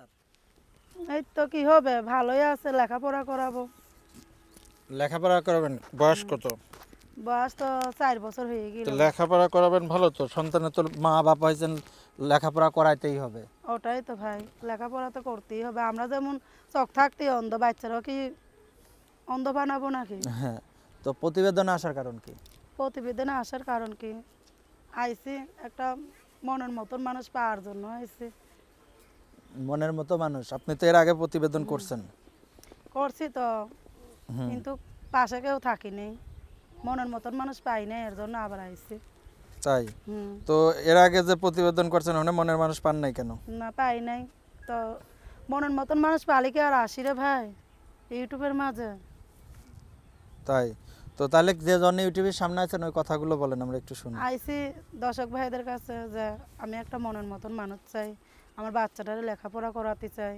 তার? এই তো কি হবে? ভালোই আছে লেখাপড়া করাবো। লেখাপড়া করাবেন? বয়স কত? বয়স তো চার বছর হয়ে গেল। তো লেখাপড়া করাবেন ভালো তো? সন্তানের তো মা বাবা হয়েছেন লেখাপড়া করাইতেই হবে। ওটাই তো ভাই লেখাপড়া তো করতেই হবে। আমরা যেমন চোখ থাকতে অন্ধ বাচ্চারাও কি অন্ধ বানাবো নাকি? হ্যাঁ তো প্রতিবেদনে আসার কারণ কি? প্রতিবেদনে আসার কারণ কি? আইসি একটা মনের মতন মানুষ পাওয়ার জন্য আইসি। মনের মতো মানুষ। আপনি তো এর আগে প্রতিবেদন করছেন। করছি তো। কিন্তু পাশে কেউ থাকিনি। মনের মতন মানুষ পাই নাই এর জন্য আবার আইছি। তাই? তো এর আগে যে প্রতিবেদন করছেন ওখানে মনের মানুষ পান নাই কেন? না পাই নাই। তো মনের মতন মানুষ পালি কি আর আসি রে ভাই ইউটিউবের মাঝে? তাই? তো তাহলে যে জন ইউটিউবের সামনে আছেন ওই কথাগুলো বলেন আমরা একটু শুনি। আইসি দর্শক ভাইদের কাছে যে আমি একটা মনের মতন মানুষ চাই। আমার বাচ্চাটারে লেখাপড়া করাতে চাই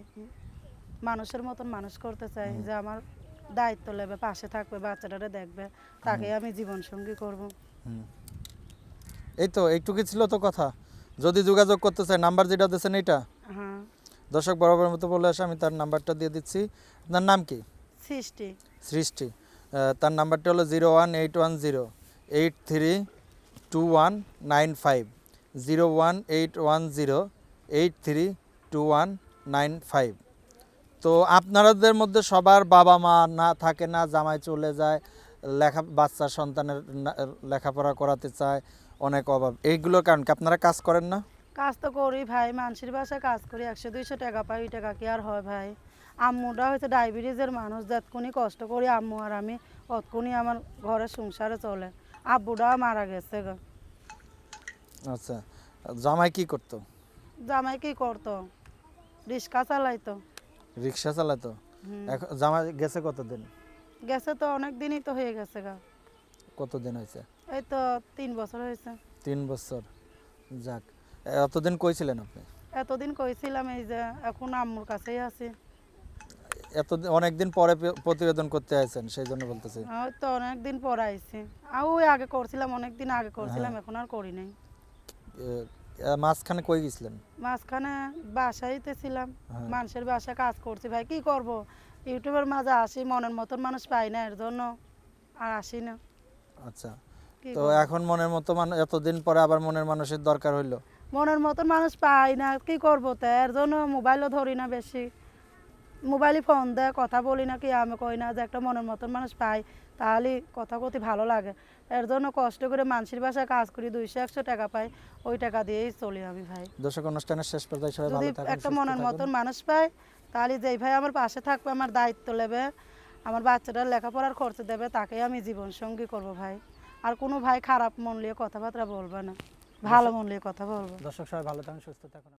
মানুষের মতন মানুষ করতে চাই যে আমার দায়িত্ব নেবে পাশে থাকবে বাচ্চাটারে দেখবে তাকে আমি জীবন সঙ্গী করব এই তো এইটুকুই ছিল তো কথা। যদি যোগাযোগ করতে চাই নাম্বার যেটা দিয়েছেন এটা হ্যাঁ। দর্শক বরাবর মতো বলে আসে আমি তার নাম্বারটা দিয়ে দিচ্ছি। আপনার নাম কি? সৃষ্টি। সৃষ্টি। তার নাম্বারটা হলো zero one eight one zero eight three two one nine five. Zero one eight one zero eight three two one nine five তো আপনাদের মধ্যে সবার বাবা মা না থাকে না জামাই চলে যায় লেখা বাচ্চা সন্তানের লেখাপড়া করাতে চায় অনেক অভাব। এইগুলোর কারণ কি আপনারা কাজ করেন না? কাজ তো করি ভাই মানুষের বাসায় কাজ করি একশো দুইশো টাকা পাই ওই টাকা কি আর হয় ভাই? আম্মুটা হচ্ছে ডায়াবেটিসের মানুষ যতক্ষণই কষ্ট করি আম্মু আর আমি অতক্ষণই আমার ঘরের সংসারে চলে। আব্বুটা মারা গেছে গো। আচ্ছা জামাই কি করতো? জামাই কি করতো। রিক্সা চালাইতো। রিক্সা চালাতো হুম। এখন জামাই গেছে কতদিন? গেছে তো অনেক দিনই তো হয়ে গেছে গা। কতদিন হয়েছে? এই তো তিন বছর হয়েছে। তিন বছর। যাক এতদিন কইছিলেন আপনি? এতদিন কইছিলাম এই যে এখন আম্মুর কাছেই আছি। এত অনেক দিন পরে প্রতিবেদন করতে আছেন সেই জন্য বলতেছি। তো অনেক দিন পর আইছি। আর ওই আগে করছিলাম অনেক দিন আগে করছিলাম হ্যাঁ। এখন আর করি নাই। মাঝখানে কই গেছিলেন? মাঝখানে বাসাইতে ছিলাম। হ্যাঁ। মানুষের বাসা কাজ করছি। ভাই কি করব? ইউটিউবের মাঝে আসি মনের মতন মানুষ পাই না এর জন্য আর আসি না। আচ্ছা। তো এখন মনের মতো মানুষ এতদিন পরে আবার মনের মানুষের দরকার হইল? মনের মতন মানুষ পাই না কি করব তো? এর জন্য মোবাইলও ধরি না বেশি। মোবাইলে ফোন দেয় কথা বলি না কি আমি কই না যে একটা মনের মতন মানুষ পাই তাহলে কথা কথি ভালো লাগে। এর জন্য কষ্ট করে মানুষের বাসায় কাজ করি দুইশো একশো টাকা পাই ওই টাকা দিয়েই চলি আমি ভাই। দর্শক অনুষ্ঠানের শেষ পর্যায়ে সবাই যদি একটা মনের মতন মানুষ পাই তাহলে যেই ভাই আমার পাশে থাকবে আমার দায়িত্ব নেবে আমার বাচ্চাটার লেখাপড়ার খরচ দেবে তাকে আমি জীবন সঙ্গী করব ভাই। আর কোনো ভাই খারাপ মন নিয়ে কথাবার্তা বলবে না ভালো মন নিয়ে কথা বলব। দর্শক সবাই ভালো থাকুন সুস্থ থাকুন।